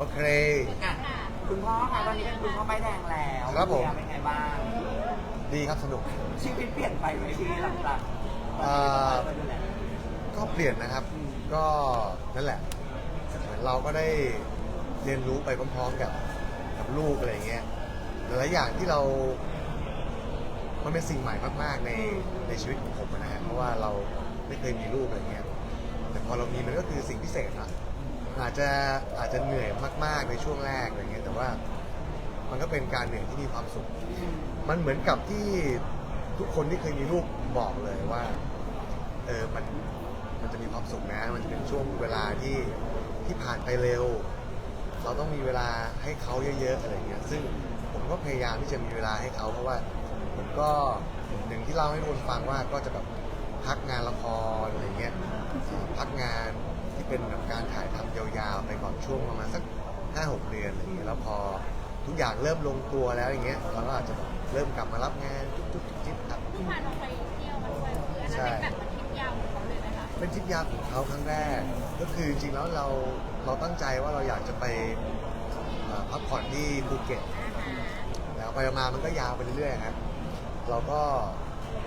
โอเค อะคุณพ่อคะตอนนี้เป็นคุณพ่อไม้แดงแล้วครับผมเมียเป็นไงบ้างดีครับสนุก ชีวิตเปลี่ยนไปไหมพี่หลังจากตอนอ่านี้เป็นไงบ้างดูแล ก็เปลี่ยนนะครับก็นั่นแหละเหมือนเราก็ได้เรียนรู้ไปพร้อมๆกับกับลูกอะไรอย่างเงี้ยหลายๆอย่างที่เรา มันเป็นสิ่งใหม่มากๆในในชีวิตของผมนะฮะเพราะว่าเราไม่เคยมีลูกอะไรเงี้ย แต่พอเรามีมันก็คือสิ่งพิเศษนะ อาจจะอาจจะเหนื่อยมาก ๆ ในช่วงแรกอะไรเงี้ยแต่ว่ามันก็เป็นการเหนื่อยที่มีความสุข มันเหมือนกับที่ทุกคนที่เคยมีลูกบอกเลยว่าเออมันมันจะมีความสุขนะ มันจะเป็นช่วงเวลาที่ที่ผ่านไปเร็ว เราต้องมีเวลาให้เขาเยอะๆอะไรเงี้ยซึ่งผมก็พยายามที่จะมีเวลาให้เขาเพราะว่าผมก็หนึ่งที่เล่าให้ทุกคนฟังว่าก็จะแบบพักงานละครอะไรเงี้ยเอ่อพักงานที่ เป็นแบบการถ่ายทำยาวๆ ไปก่อนช่วงประมาณสักห้าหกเดือนอะไรเงี้ยแล้วพอทุกอย่างเริ่มลงตัวแล้วอย่างเงี้ยเราก็อาจจะแบบเริ่มกลับมารับงานจุ๊บๆจิ๊บๆครับ ที่พาน้องไปเที่ยวมาด้วยคืออันนั้นเป็นแบบทริปยาวของเขาเลยไหมคะเป็นทริปยาวของเขาครั้งแรก ก็คือจริงๆแล้วเราเราตั้งใจว่าเราอยากจะไปเอ่อพักผ่อนที่ภูเก็ตแล้วไปมามันก็ยาวไปเรื่อยๆครับเราก็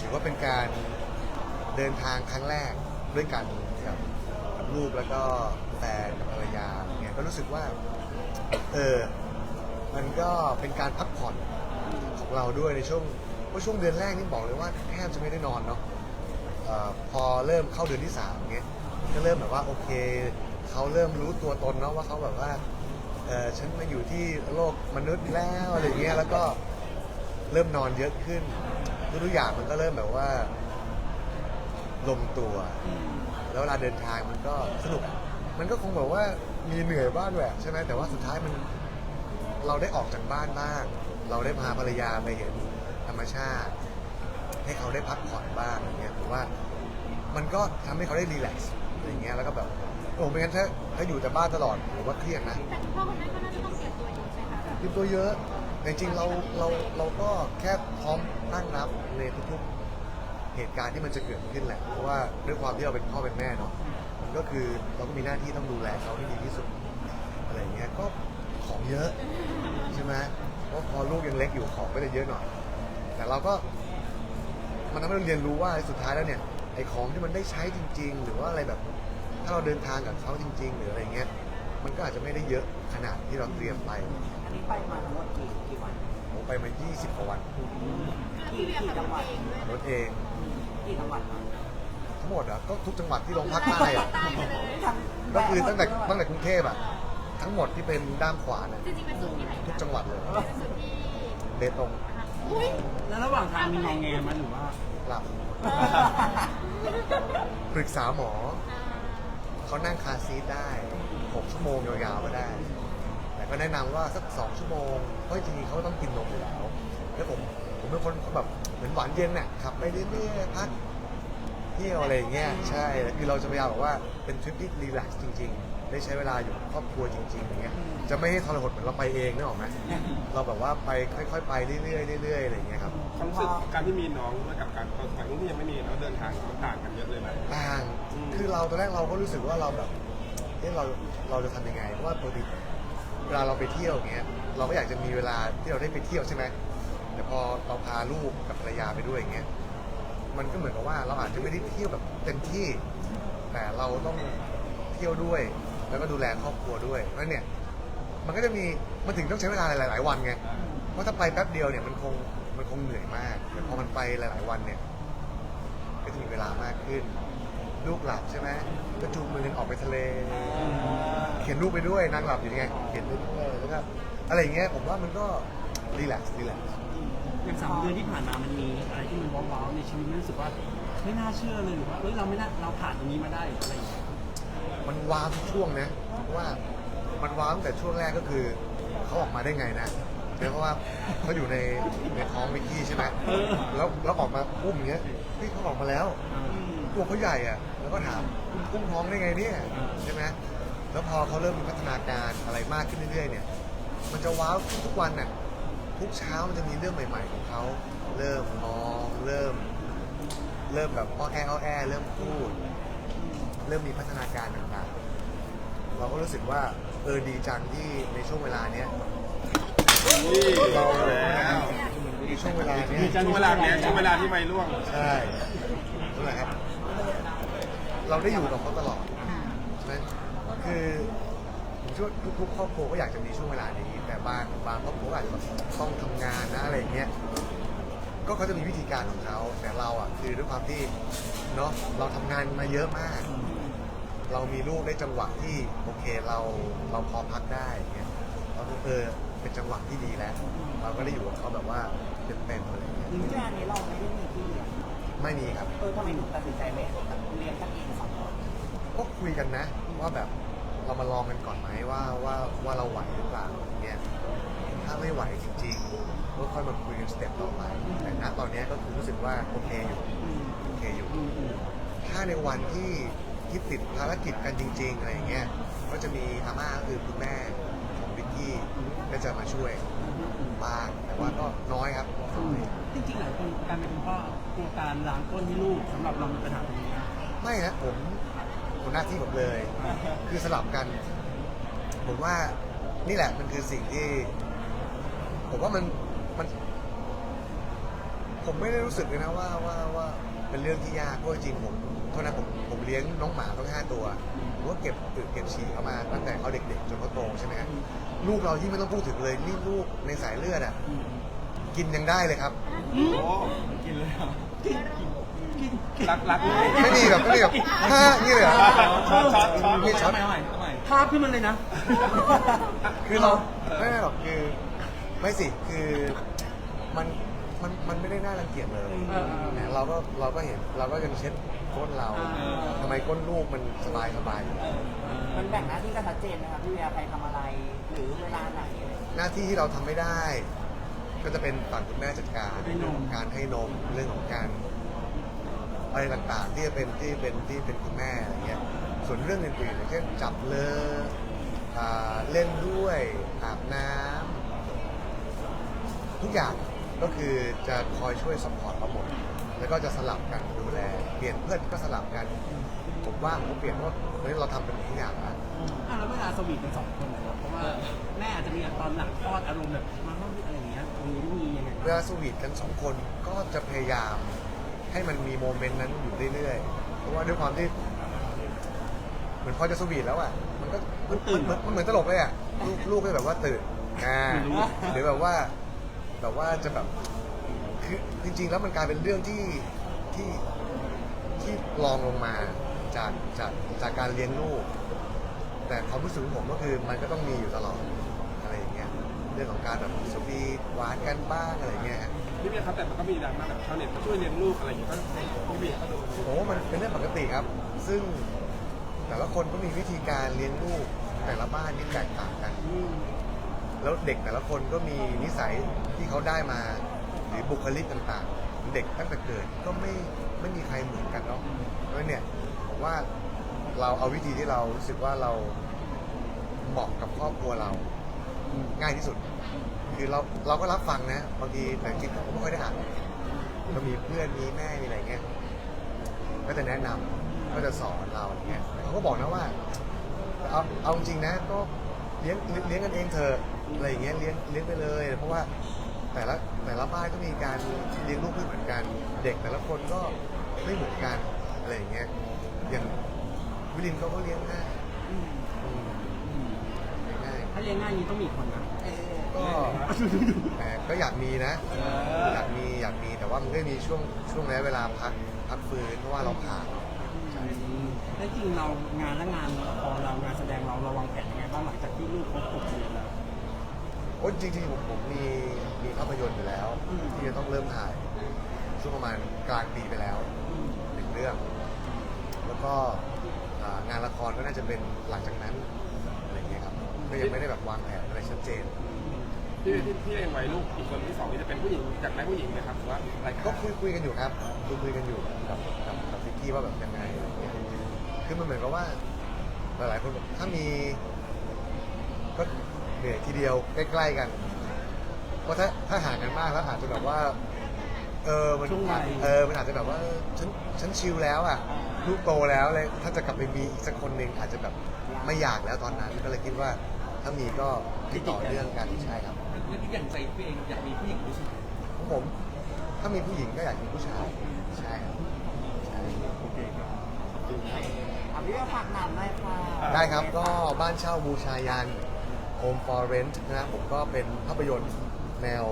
ถือว่าเป็นการเดินทางครั้งแรกด้วยกันกับกับ ลูกแล้วก็แฟนกับภรรยาอย่างเงี้ยก็รู้สึกว่าเออมันก็เป็นการพักผ่อนของเราด้วยในช่วงเพราช่วงเดือนแรกนี่บอกเลยว่าแทบจะไม่ได้นอนเนาะเอ่อพอเริ่มเข้าเดือนที่สามเงี้ยก็เริ่มแบบว่าโอเคเขาเริ่มรู้ตัวตนเนาะว่าเขาแบบว่าเออฉันมาอยู่ที่โลกมนุษย์แล้วอะไรเงี้ยแล้วก็เริ่มนอนเยอะขึ้นทุกๆอย่างมันก็เริ่มแบบว่า ลงตัว แล้วเวลาเดินทางมันก็สนุก มันก็คงแบบว่ามีเหนื่อยบ้างแหละใช่ไหมแต่ว่าสุดท้ายมันเราได้ออกจากบ้านบ้าง เราได้พาภรรยาไปเห็นธรรมชาติ ให้เขาได้พักผ่อนบ้างอย่างเงี้ยผมว่ามันก็ทำให้เขาได้รีแลกซ์อย่างเงี้ยแล้วก็แบบโอ้ไม่งั้นถ้าถ้าอยู่แต่บ้านตลอดผมว่าเครียดนะ แต่คุณพ่อคุณแม่ก็น่าจะต้องเตรียมตัวอยู่ใช่ไหมคะเตรียมตัวเยอะแต่จริงๆเราเราเราก็แค่พร้อมตั้งรับในทุกๆ เหตุการณ์ที่มันจะเกิดขึ้นแหละ เพราะว่าด้วยความที่เราเป็นพ่อเป็นแม่เนาะมันก็คือเราก็มีหน้าที่ต้องดูแลเขาให้ดีที่สุดอะไรอย่างเงี้ยก็ของเยอะใช่ไหมเพราะพอลูกยังเล็กอยู่ของก็จะเยอะหน่อย แต่เราก็มันทำให้เราเรียนรู้ว่าสุดท้ายแล้วเนี่ยไอ้ของที่มันได้ใช้จริง ๆ หรือว่าอะไรแบบถ้าเราเดินทางกับเขาจริง ๆ หรืออะไรเงี้ยมันก็อาจจะไม่ได้เยอะขนาดที่เราเตรียมไปอันนี้ไปมาทั้งหมดกี่กี่วัน ผมไปมา 20กว่าวันพี่เวียขับรถเองด้วยรถเองกี่จังหวัดคะทั้งหมดอะก็ทุกจังหวัดที่ลงภาคใต้อะใต้ไปเลยทั้งก็คือตั้งแต่ตั้งแต่กรุงเทพอะทั้งหมดที่เป็นด้านขวาเนี่ยจริงๆเป็นสุดที่ไหนทุกจังหวัดเลยเป็นสุดที่เบตงนะคะอุ้ยแล้วระหว่างทางมีงองแงไหมหรือว่าหลับปรึกษาหมอเขานั่งคาร์ซีทได้ 6 ชั่วโมงยาวๆก็ได้แต่ ก็แนะนำว่าสัก2ชั่วโมงเพราะจริงๆเขาต้องกินนมอยู่แล้ว แล้วผมผมเป็นคนแบบเหมือนหวานเย็นน่ะขับไปเรื่อยๆพักเที่ยวอะไรอย่างเงี้ยใช่แล้วคือเราจะพยายามบอกว่าเป็นทริปที่รีแลกซ์จริง ๆ ได้ใช้เวลาอยู่กับครอบครัวจริงๆอย่างเงี้ยจะไม่ให้ทรหดเหมือนเราไปเองนึกออกไหมเราแบบว่าไปค่อย ๆ ไปเรื่อยๆเรื่อยๆอะไรอย่างเงี้ยครับ ความรู้สึกการที่มีน้องกับการตอนฝั่งนู้นที่ยังไม่มีแล้วเดินทางมันต่างกันเยอะเลยไหม ต่างคือเราตอนแรกเราก็รู้สึกว่าเราแบบเอ๊ะเราเราจะทำยังไง เพราะว่าปกติ เวลาเราไปเที่ยวอย่างเงี้ยเราก็อยากจะมีเวลาที่เราได้ไปเที่ยวใช่ไหมแต่พอเราพาลูกกับภรรยาไปด้วยอย่างเงี้ยมันก็เหมือนกับว่าเราอาจจะไม่ได้เที่ยวแบบเต็มที่ แต่เราต้องเที่ยวด้วย แล้วก็ดูแลครอบครัวด้วยเพราะฉะนั้นเนี่ยมันก็จะมีมันถึงต้องใช้เวลาหลาย ๆ วันไงเพราะถ้าไปแป๊บเดียวเนี่ยมันคงมันคงเหนื่อยมากแต่พอมันไปหลาย ๆ วันเนี่ย ก็จะมีเวลามากขึ้น ลูกหลับใช่ไหมก็จูงมือกันออกไปทะเล เขียนรูปไปด้วยนางหลับอยู่ไงเขียนไปด้วยแล้วก็อะไรอย่างเงี้ยผมว่ามันก็รีแลกซ์รีแลกซ์อย่างสามเดือนที่ผ่านมามันมีอะไรที่มันว้าวๆในชีวิตมันรู้สึกว่าไม่น่าเชื่อเลยหรือว่าเอ้ยเราไม่น่าเราผ่านตรงนี้มาได้หรืออะไรอย่างเงี้ยมันว้าวทุกช่วงนะเพราะว่ามันว้าวตั้งแต่ช่วงแรกก็คือเขาออกมาได้ไงนะเพราะว่าเขาอยู่ในในท้องวิกกี้ใช่ไหมแล้วแล้วออกมาอุ้มอย่างเงี้ยเฮ้ยเขาออกมาแล้ว ตัวเขาใหญ่อะแล้วก็ถามคุณกุ้งท้องได้ไงเนี่ยใช่ไหม แล้วพอเขาเริ่มมีพัฒนาการอะไรมากขึ้นเรื่อยๆ เนี่ย มันจะว้าวขึ้นทุกวันน่ะ ทุกเช้ามันจะมีเรื่องใหม่ ๆ ของเขา เริ่มมอง เริ่ม เริ่มแบบอ้อแออ้อแอเริ่มพูด เริ่มมีพัฒนาการต่างๆ เราก็รู้สึกว่าเออดีจังที่ในช่วงเวลาเนี้ยนี่เราแล้วในช่วงเวลาเนี้ย ช่วงเวลาเนี้ยช่วงเวลาที่ไม่ร่วง ใช่นั่นแหละครับ เราได้อยู่กับเขาตลอดใช่ไหม คือผมเชื่อว่าทุกๆครอบครัวก็อยากจะมีช่วงเวลานี้ แต่บางบางครอบครัวอาจจะแบบต้องทำงานนะอะไรอย่างเงี้ย ก็เขาจะมีวิธีการของเขาแต่เราอะคือด้วยความที่เนาะเราทำงานมาเยอะมาก เรามีลูกได้จังหวะที่โอเคเราเราพอพักได้อย่างเงี้ยเราก็เออเป็นจังหวะที่ดีแล้ว เราก็ได้อยู่กับเขาแบบว่าเต็มๆอะไรอย่างเงี้ยจริงๆอันนี้เราไม่ได้มีที่เลี้ยงไม่มีครับ เออทำไมถึงตัดสินใจไม่เลี้ยงกันเองสองคนก็คุยกันนะว่าแบบ เรามาลองกันก่อนไหมว่าว่าว่าเราไหวหรือเปล่าอย่างเงี้ยถ้าไม่ไหวจริงๆก็ค่อยมาคุยกันสเต็ปต่อไปแต่ณตอนเนี้ยก็คือรู้สึกว่าโอเคอยู่โอเคอยู่ ถ้าในวันที่ที่ติดภารกิจกันจริง ๆอะไรอย่างเงี้ยก็จะมีอาม่าก็คือคุณแม่ของวิกกี้ก็จะมาช่วยบ้างแต่ว่าก็น้อยครับน้อยจริงๆหลายคนการเป็นคุณพ่อกลัวการล้างก้นให้ลูกสำหรับเรามีปัญหาตรงนี้นะไม่นะผมผม หน้าที่ผมเลย คือสลับกัน ผมว่านี่แหละมันคือสิ่งที่ ผมว่ามันมัน ผมไม่ได้รู้สึกเลยนะว่าว่าว่าเป็นเรื่องที่ยากเพราะจริงๆผมเท่านั้นผมผมเลี้ยงน้องหมาต้องห้าตัวผมก็เก็บอึเก็บฉี่เข้ามาตั้งแต่เขาเด็กๆจนเขาโตใช่ไหมครับลูกเรายิ่งไม่ต้องพูดถึงเลยนี่ลูกในสายเลือดอะกินยังได้เลยครับ โอ้กินเลยเหรอกินกินกิน รักรักไม่มีแบบไม่มีแบบห้านี่เลยเหรอ ช็อตช็อตช็อตมีช็อตทำไมทำไมภาพขึ้นมาเลยนะ คือเราไม่ไม่หรอกคือไม่สิคือมันมันมันไม่ได้น่ารังเกียจเลยเออเออนะเราก็เราก็เห็นเราก็ยังเช็ดก้นเราทำไมก้นลูกมันสบายสบายอยู่มันแบ่งหน้าที่กันชัดเจนนะครับพี่เวียใครทำอะไร หรือเวลาไหนอะไรอย่างเงี้ยหน้าที่ที่เราทำไม่ได้ ก็จะเป็นฝั่งคุณแม่จัดการให้นม การให้นมเรื่องของการ อะไรต่างๆ ที่จะเป็นที่เป็นที่เป็นคุณแม่อะไรเงี้ยส่วนเรื่องอื่นๆอย่างเช่นจับเลออ่าเล่นด้วยอาบน้ำทุกอย่างก็คือจะคอยช่วยสปอร์ตเราหมดแล้วก็จะสลับกันดูแล เปลี่ยนเพื่อนก็สลับกันผมว่าผมก็เปลี่ยนเพราะเฮ้ยเราทำเป็นทุกอย่างแล้วอะแล้วเวลาสวีทกันสองคนนะครับเพราะว่าแม่อาจจะมีตอนหลังคลอดอารมณ์แบบมาเข้าอะไรอย่างเงี้ยตรงนี้มียังไงเวลาสวีทกันสองคนก็จะพยายาม ให้มันมีโมเมนต์นั้นอยู่เรื่อยๆ เพราะว่าด้วยความที่ เหมือนพอจะสวีทแล้วอะ มันก็มันมันเหมือนมันเหมือนตลกเลยอะ ลูกลูกก็แบบว่าตื่น อ่า หรือแบบว่า แบบว่าจะแบบ คือจริง ๆ แล้วมันกลายเป็นเรื่องที่ที่ที่รองลงมาจากจากจากการเลี้ยงลูก แต่ความรู้สึกของผมก็คือมันก็ต้องมีอยู่ตลอดอะไรอย่างเงี้ย เรื่องของการแบบสวีทหวานกันบ้างอะไรอย่างเงี้ยฮะ พี่เบียร์ครับแต่มันก็มีดราม่าแบบชาวเน็ตมาช่วยเลี้ยงลูกอะไรอย่างเงี้ยก็พี่เบียร์ก็โดนผมว่ามันเป็นเรื่องปกติครับ ซึ่งแต่ละคนก็มีวิธีการเลี้ยงลูกแต่ละบ้านที่แตกต่างกันแล้วเด็กแต่ละคนก็มีนิสัยที่เขาได้มา หรือบุคลิกต่างๆ เด็กตั้งแต่เกิดก็ไม่ไม่มีใครเหมือนกันเนาะเพราะฉะนั้นเนี่ยผมว่าเราเอาวิธีที่เรารู้สึกว่าเราเหมาะกับครอบครัวเราง่ายที่สุด คือเราเราก็รับฟังนะบางทีแต่จริงๆผมก็ไม่ค่อยได้อ่านก็มีเพื่อนมีแม่มีอะไรเงี้ยก็จะแนะนำก็จะสอนเราอย่างเงี้ยแต่เขาก็บอกนะว่าเอาเอาจริงๆนะก็เลี้ยงเลี้ยงกันเองเถอะอะไรอย่างเงี้ยเลี้ยงเลี้ยงไปเลย เพราะว่าแต่ละแต่ละบ้านก็มีการเลี้ยงลูกไม่เหมือนกัน เด็กแต่ละคนก็ไม่เหมือนกันอะไรอย่างเงี้ยอย่างวิลินเขาก็เลี้ยงง่ายอืมเลี้ยงง่าย ถ้าเลี้ยงง่ายนี้ต้องมีคนนะ ก็แหมก็อยากมีนะ อยากมีอยากมีแต่ว่ามันก็มีช่วงช่วงระยะเวลาพักพักฟื้นเพราะว่าเราผ่านแล้วจริงเรางานและงานละครเรางานแสดงเราเราวางแผนยังไงบ้างหลังจากที่ลูกครบหกเดือนแล้วโอ้จริงๆผมผมมีมีภาพยนตร์อยู่แล้วอืมที่จะต้องเริ่มถ่าย ช่วงประมาณกลางปีไปแล้วหนึ่งเรื่อง แล้วก็อ่างานละครก็น่าจะเป็นหลังจากนั้นอะไรอย่างเงี้ยครับก็ยังไม่ได้แบบวางแผนอะไรชัดเจน พี่พี่พี่เองไว้ลูกอีกคนที่สองนี่จะเป็นผู้หญิงอยากได้ผู้หญิงไหมครับหรือว่าอะไรก็คุยคุยกันอยู่ครับคุยคุยกันอยู่กับกับกับพิกกี้ว่าแบบยังไงอะไรเงี้ยคือมันเหมือนกับว่าหลายๆคนบอกถ้ามีก็เหนื่อยทีเดียวใกล้ๆกัน เพราะถ้าถ้าห่างกันมากแล้วอาจจะแบบว่า เออมันช่วงวัย เออมันอาจจะแบบว่าเออฉันฉันชิลแล้วอะลูกโตแล้วเลยถ้าจะกลับไปมีอีกสักคนหนึ่งอาจจะแบบไม่อยากแล้วตอนนั้นก็เลยคิดว่า ถ้ามีก็ติดต่อเรื่องกันใช่ครับ แล้วที่อย่างใจพี่เองอยากมีผู้หญิงผู้ชายของผม ถ้ามีผู้หญิงก็อยากมีผู้ชาย ใช่ครับใช่โอเคครับอะพี่วียฝากหนังหน่อยค่ะได้ครับก็บ้านเช่าบูชายัน Home for Rent นะครับผมก็เป็นภาพยนตร์แนว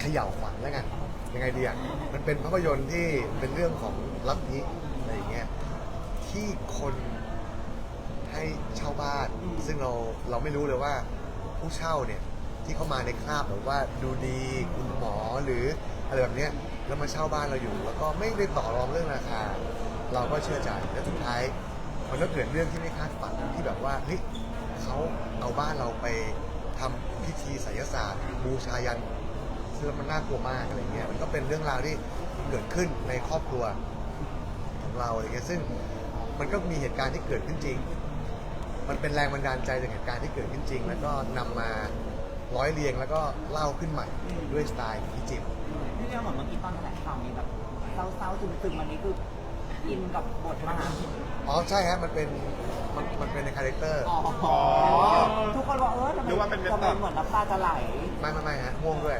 เขย่าขวัญแล้วกันยังไงดีอะมันเป็นภาพยนตร์ที่เป็นเรื่องของลัทธิอะไรอย่างเงี้ยที่คนให้เช่าบ้าน ซึ่งเราเราไม่รู้เลยว่าผู้เช่าเนี่ย ที่เข้ามาในคราบแบบว่าดูดีคุณหมอหรืออะไรแบบเนี้ยแล้วมาเช่าบ้านเราอยู่ แล้วก็ไม่ได้ต่อรองเรื่องราคา เราก็เชื่อใจและสุดท้าย มันก็เกิดเรื่องที่ไม่คาดฝันที่แบบว่าเฮ้ยเขาเอาบ้านเราไปทำพิธีไสยศาสตร์บูชายันซึ่งมันน่ากลัวมากอะไรเงี้ยมันก็เป็นเรื่องราวที่เกิดขึ้นในครอบครัวของเราอะไรเงี้ยซึ่งมันก็มีเหตุการณ์ที่เกิดขึ้นจริง มันเป็นแรงบันดาลใจจากเหตุการณ์ที่เกิดขึ้นจริง แล้วก็นำมา ร้อยเรียงแล้วก็เล่าขึ้นใหม่ด้วยสไตล์พิจิตรพี่เวียเหมือนเมื่อกี้ตอนแถลงข่าวมีแบบเศร้าๆซึมๆวันนี้คืออินกับบทมากอ๋อใช่ฮะมันเป็นมันมันเป็นในคาแรคเตอร์อ๋อทุกคนบอกเออทำไมนึกว่าเป็นเว็บทำไมตัดเหมือนน้ำตาจะไหลไม่ไม่ไม่ฮะม่วงด้วย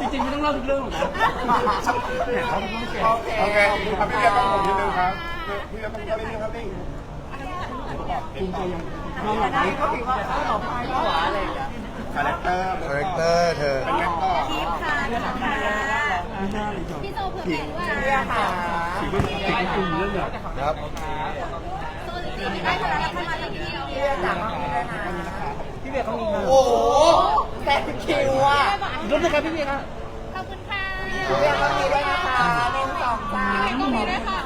จริงๆไม่ต้องเล่าทุกเรื่องหรอกนะแหมเขาไม่แก่โอเคโอเคครับพี่เรียกต้องผมนิดนึงครับพี่เรียกต้องก็นิดนึงครับนี่ภูมิใจยังมีอะไรได้ก็พิมพ์ว่าเออหมอพายก็หวานอะไรอย่างเงี้ยคาแรคเตอร์คาแรคเตอร์เธอเป็นแม็กต่อทิพย์ค่ะไม่น่าเลยจบพี่โซเผื่อแผ่ด้วยพี่เวียค่ะสีเป็นสีเป็นกลุ่มเรื่องแบบครับโซจริงๆได้ขนาดนั้นทำไมเราพี่พี่เวียจ๋ามาไม่ได้นะพี่เวียเขามีเงินโอ้โหแต่คิวอะรถเลยครับพี่เบียร์ครับขอบคุณค่ะพี่เวียเขามีด้วยนะคะหนึ่งสองสามขอบคุณด้วยค่ะ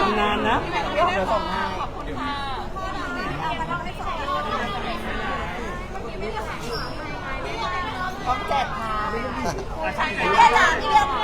ทำงานนะเดี๋ยวเดี๋ยวส่งให้ขอบคุณค่ะเอามาเล่าให้ฟัง พร้อมแจกค่ะพี่เรียนหลานพี่เรียนค่ะพี่เรี